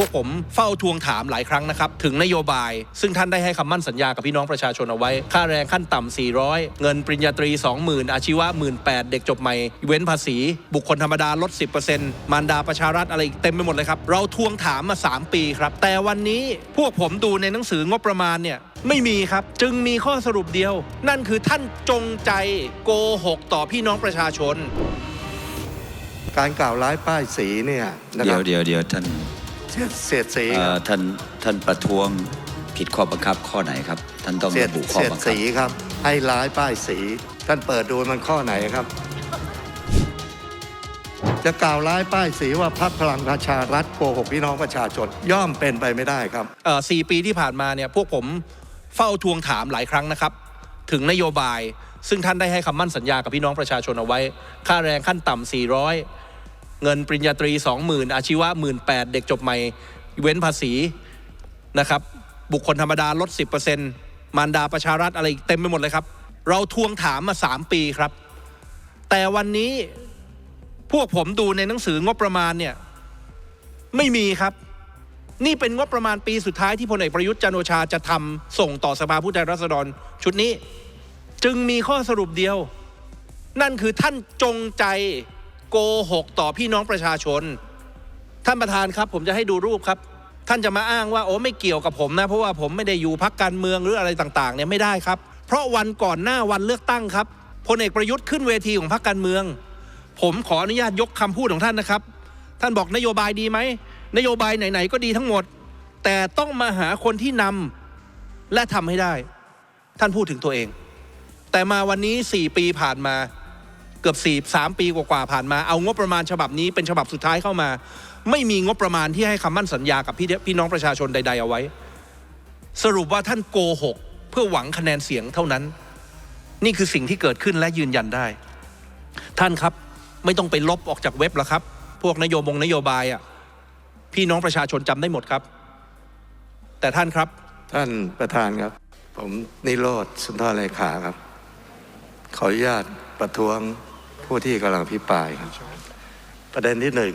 วกผมเฝ้าทวงถามหลายครั้งนะครับ ถึงนโยบาย ซึ่งท่านได้ให้คำมั่นสัญญากับพี่น้องประชาชนเอาไว้ ค่าแรงขั้นต่ำ 400 เงินปริญญาตรี 20,000 อาชีวะ 18,000 เด็กจบใหม่ เว้นภาษี บุคคลธรรมดาลด 10%มารดาประชารัฐอะไรอีกเต็มไปหมดเลยครับ เราทวงถามมา 3 ปีครับ แต่วันนี้พวกผมดูในหนังสืองบประมาณเนี่ยไม่มีครับ จึงมีข้อสรุปเดียว นั่นคือท่านจงใจโกหกต่อพี่น้องประชาชน การกล่าวร้ายป้ายสีเนี่ยนะคเดี๋รัยวบ เดี๋ยวเดี๋ยวท่าน เสียดเสียดสีเอ่คอรับท่านท่านประท้วงผิดข้อบังคับข้อไหนครับ ท่านต้องเสียดระบุข้อเสียดบังคับสีครับ ให้ร้ายป้ายสี ท่านเปิดดูมันข้อไหนครับ จะกล่าวร้ายป้ายสีว่าพรรคพลังประชารัฐโกหกพี่น้องประชาชนย่อมเป็นไปไม่ได้ครับ เอ่อสี่ปีที่ผ่านมาเนี่ยพวกผมเฝ้าทวงถามหลายครั้งนะครับ ถึงนโยบายซึ่งท่านได้ให้คำมั่นสัญญากับพี่น้องประชาชนเอาไว้ ค่าแรงขั้นต่ำ400 เงินปริญญาตรี 20,000 อาชีวะ 18,000 เด็กจบใหม่ เว้นภาษีนะครับ บุคคลธรรมดาลด 10%มารดาประชารัฐอะไรอีกเต็มไปหมดเลยครับ เราทวงถามมา 3 ปีครับ แต่วันนี้พวกผมดูในหนังสืองบประมาณเนี่ยไม่มีครับ นี่เป็นงบประมาณปีสุดท้ายที่พลเอกประยุทธ์จันโอชาจะทำส่งต่อสภาผู้แทนราษฎรชุดนี้ จึงมีข้อสรุปเดียว นั่นคือท่านจงใจ โกหกต่อพี่น้องประชาชน ท่านประธานครับ ผมจะให้ดูรูปครับ ท่านจะมาอ้างว่าโอ้ไม่เกี่ยวกับผมนะ เพราะว่าผมไม่ได้อยู่พักการเมืองหรืออะไรต่างๆเนี่ยไม่ได้ครับ เพราะวันก่อนหน้าวันเลือกตั้งครับพลเอกประยุทธ์ขึ้นเวทีของพักการเมือง ผมขออนุญาตยกคำพูดของท่านนะครับ ท่านบอกนโยบายดีไหมนโยบายไหนๆก็ดีทั้งหมด แต่ต้องมาหาคนที่นำและทำให้ได้ ท่านพูดถึงตัวเอง แต่มาวันนี้ 4 ปีผ่านมา เกือบ4 3ปีกว่าๆผ่านมาเอางบประมาณฉบับนี้เป็นฉบับสุดท้ายเข้ามา ไม่มีงบประมาณที่ให้คำมั่นสัญญากับพี่พี่น้องประชาชนใด ๆ เอาไว้ สรุปว่าท่านโกหกเพื่อหวังคะแนนเสียงเท่านั้น นี่คือสิ่งที่เกิดขึ้นและยืนยันได้ ท่านครับไม่ต้องไปลบออกจากเว็บแล้วครับ พวกนโยบงนโยบายอะพี่น้องประชาชนจำได้หมดครับ แต่ท่านครับ ท่านประธานครับ ผมนิโรธสุนทรเลขาครับ ขออนุญาตประท้วง ผู้ที่กำลังพิปรายครับ ประเด็นที่หนึ่ง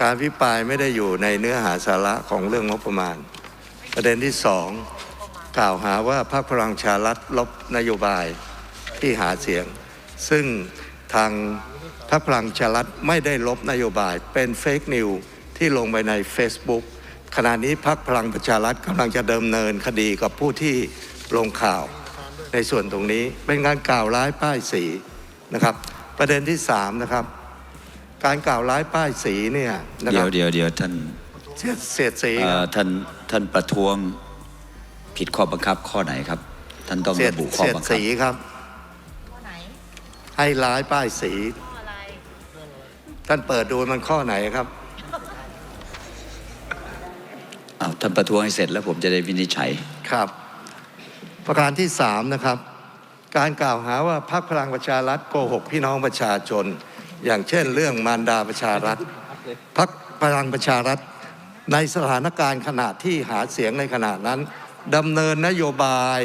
การพิปรายไม่ได้อยู่ในเนื้อหาสาระของเรื่องงบประมาณ ประเด็นที่สองกล่าวหาว่าพรรคพลังชารัฐลบนโยบายที่หาเสียง ซึ่งทางพรรคพลังชารัฐไม่ได้ลบนโยบาย เป็นเฟกนิวที่ลงไปใน Facebook ขณะนี้พรรคพลังประชารัฐกำลังจะเดิมเนินคดีกับผู้ที่ลงข่าว ในส่วนตรงนี้เป็นการกล่าวร้ายป้ายสี นะครับ ประเด็นที่สามนะครับ การกล่าวร้ายป้ายสีเนี่ยนะคเดี๋รัยวบเดี๋ยวเดี๋ยวท่านเสียดเสียดสีเอ่คอรับท่านท่านประท้วงผิดข้อบังคับข้อไหนครับ ท่านต้องเสียดระบุข้อเสียดบังคับ สีครับ ข้อไหนให้ร้ายป้ายสี ข้ออะไรท่านเปิดดูมันข้อไหนครับ อ้าวท่านประท้วงให้เสร็จแล้วผมจะได้วินิจฉัย ครับ ประการที่สามนะครับ การกล่าวหาว่าพรรคพลังประชารัฐโกหกพี่น้องประชาชน อย่างเช่น เรื่องมารดาประชารัฐพรรคพลังประชารัฐ ในสถานการณ์ขณะที่หาเสียงในขณะนั้นดำเนินนโยบาย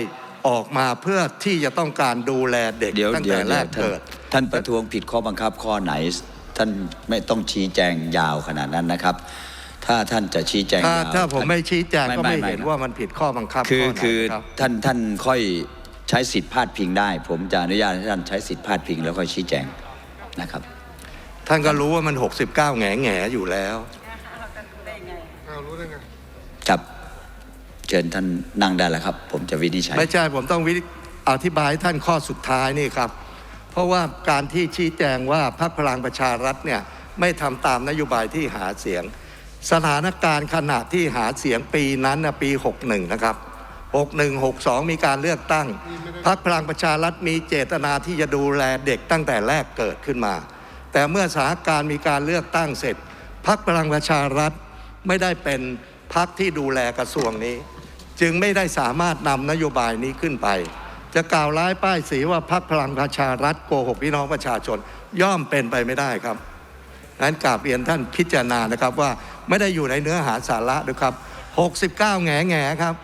ออกมาเพื่อที่จะต้องการดูแลเด็กเดี๋ยวตั้งเดี๋ยแต่วแรเดี๋ยวท่านกเกิด ท่านประท้วงผิดข้อบังคับข้อไหน ท่านไม่ต้องชี้แจงยาวขนาดนั้นนะครับ ถ้าท่านจะชี้แจงถ้ายาวถ้าผมท่นไม่ชี้แจงก็ไม่ไม่ไม่เห็นไม่ว่ามันผิดข้อบังคับคือข้อไหนคือครับท่านท่านค่อย ใช้สิทธิ์พาดพิงได้ ผมจะอนุญาตให้ท่านใช้สิทธิ์พาดพิงแล้วค่อยชี้แจงนะครับ ท่านก็รู้ว่ามัน 69แง่แง่ๆอยู่แล้วครับเชิญท่านนั่งได้แล้วครับ ผมจะวินิจฉัยไม่ใช่ผมต้องวิอธิบายให้ท่านข้อสุดท้ายนี่ครับ เพราะว่าการที่ชี้แจงว่าพรรคพลังประชารัฐเนี่ยไม่ทำตามนโยบายที่หาเสียง สถานการณ์ขณะที่หาเสียงปีนั้นนะปี 61 นะครับ 61 62 มีการเลือกตั้งพรรคพลังประชารัฐมีเจตนาที่จะดูแลเด็กตั้งแต่แรกเกิดขึ้นมา แต่เมื่อสถานการณ์มีการเลือกตั้งเสร็จพรรคพลังประชารัฐไม่ได้เป็นพรรคที่ดูแลกระทรวงนี้ จึงไม่ได้สามารถนำนโยบายนี้ขึ้นไป จะกล่าวร้ายป้ายสีว่าพรรคพลังประชารัฐโกหกพี่น้องประชาชนย่อมเป็นไปไม่ได้ครับนั้นกราบเรียนท่านพิจารณานะครับว่าไม่ได้อยู่ในเนื้อหาสาระด้วยครับ 69 แง่แง่ๆครับ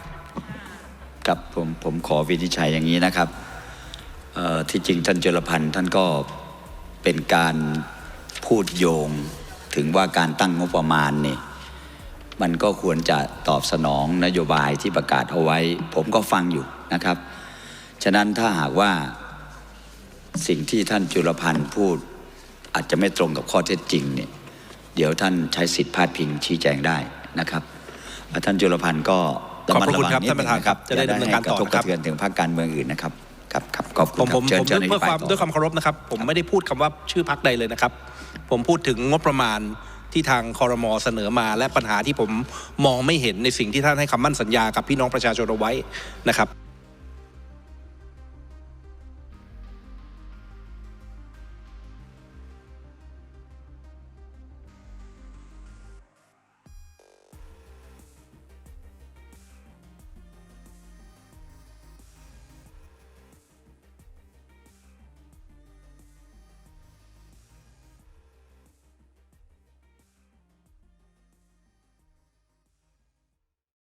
ครับผมผมขอวินิจฉัยอย่างนี้นะครับที่จริงท่านจุลพันธ์ท่านก็เป็นการพูดโยงถึงว่าการตั้งงบประมาณนี่มันก็ควรจะตอบสนองนโยบายที่ประกาศเอาไว้ ผมก็ฟังอยู่นะครับ ฉะนั้นถ้าหากว่าสิ่งที่ท่านจุลพันธ์พูดอาจจะไม่ตรงกับข้อเท็จจริงเนี่ยเดี๋ยวท่านใช้สิทธิพาดพิงชี้แจงได้นะครับ ท่านจุลพันธ์ก็ระมัดระวังขอบพระคุณครับนิดท่านประธานงนะครับจะได้ดำเนินการต่ออย่ให้กระทบนะคกรับระเทือนถึงภาคการเมืองอื่นนะครับครับครับขอบคุผณมคผรับมเชิญผมเชิญด้วยความอภิปรต่อด้วยความเคารพนะครับ ผมไม่ได้พูดคำว่าชื่อพักใดเลยนะครับ ผมพูดถึงงบประมาณที่ทางคอรมอเสนอมา และปัญหาที่ผมมองไม่เห็นในสิ่งที่ท่านให้คำมั่นสัญญากับพี่น้องประชาชนเอาไว้นะครับ